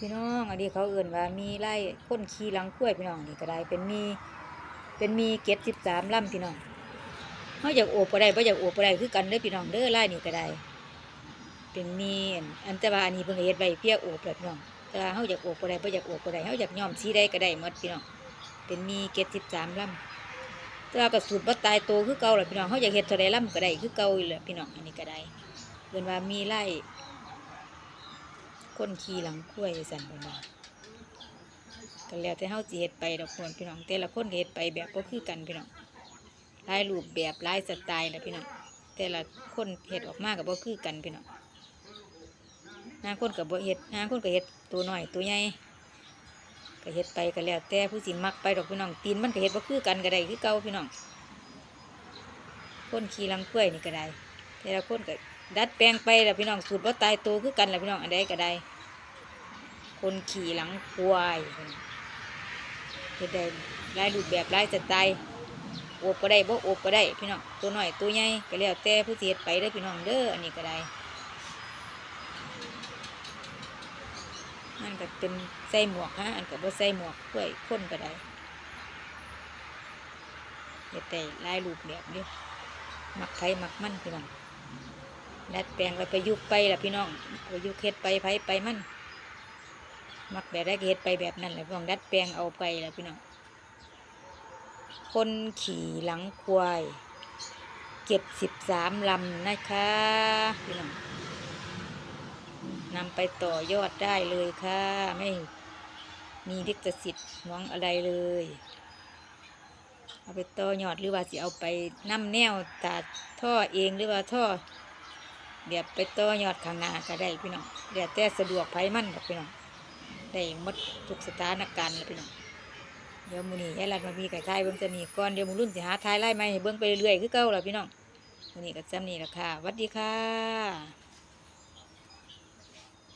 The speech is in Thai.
พี่น้องอันนี้เขาเอื่นว่ามีไล่ค้นขี่หลังกล้วยพี่น้องนี่ก็ได้เป็นมีเป็นมีเกตสิบสามลำพี่น้องเขาอยากโอบก็ได้บ่อยากโอบก็ได้คือกันเด้อพี่น้องเด้อไล่นี่ก็ได้ เป็นมีอันอันแต่ว่าอันนี้เพิ่งเฮ็ดไว้เพี้ยโอบแบบพี่น้องแต่ว่าเขาอยากโอบก็ได้บ่อยากโอบก็ได้เขาอยากย้อมสีใดก็ได้หมดพี่น้องเป็นมีเกตสิบสามลำแต่ว่ากระสุนบ่ตายโตคือเก่าแหละพี่น้องเขาอยากเฮ็ดเท่าใดลำก็ได้คือเก่าอยู่แหละพี่น้องอันนี้ก็ได้เพิ่นว่ามีไล่ คนขี่หลังกล้วยสั่นเพิ่นว่ก็แล้วแต่เฮาสิเฮ็ดไปดอกคนพี่น้อง แต่ละคนเฮ็ดไปแบบบ่คือกันพี่น้องลายรูปแบบลายสไตล์นะพี่น้องแต่ละคนเฮ็ดออกมาก็บ่คือกันพี่น้องหางคนก็บ่เฮ็ดหางคนก็เฮ็ดตัวน้อยตัวใหญ่ก็เฮ็ดไปก็แล้วแต่ผู้สิมักไปดอกพี่น้องตีนมันก็เฮ็ดบ่คือกันก็ได้คือเก่าพี่น้องคนขี่ลังกล้วยนี่ก็ได้แต่ละคนก็ ดัดแปลงไปแล้วพี่น้องสูตรบ่ตายตัวคือกันแหละพี่น้องอันใดก็ได้ คนขี่หลังควายพี่น้องเฮ็ดได้หลายรูปแบบหลายสไตล์โอบก็ได้บ่โอบก็ได้ พี่น้องตัวหน้อยตัวใหญ่ก็แล้วแต่ผู้สิเฮ็ดไปเด้พี่น้องเด้ออันนี้ก็ได้มันก็เป็นใส่หมวกฮะอันก็บ่ใส่หมวกด้วยคนก็ได้เฮ็ดได้หลายรูปแบบเด้อมักไผมักมันพี่น้อง ดัดแปลงไปประยุกต์ไปล่ะพี่น้องประยุกต์เฮ็ดไปไผไปมันมักแบบได้ก็เฮ็ดไปแบบนั้นแหละพี่น้องดัดแปลงเอาไปแหละพี่น้องคนขี่หลังควายเก็บสิบสามลำนะคะพี่น้องนำไปต่อยอดได้เลยค่ะ ไม่มีลิขสิทธิ์หวงอะไรเลย เอาไปต่อยอดหรือว่าสิเอาไปน้ำแนวตัดท่อเองหรือว่าท่อ เดี๋ยวไปต่อยอดข้างหน้าก็ได้พี่น้องเดี๋ยวแต่สะดวกไผมันกับพี่น้องได้หมดทุกสถานการณ์เลยพี่น้องเดี๋ยวมูนี่ยายรัดมามีไก่ทายเบิ้งจะมีก่อนเดี๋ยวมูรุ่นสิหาทายไล่มาให้เบิ้งไปเรื่อยๆคือเก่าล่ะพี่น้องมูนี่ก็จำนี่ละค่ะวัดดีค่ะ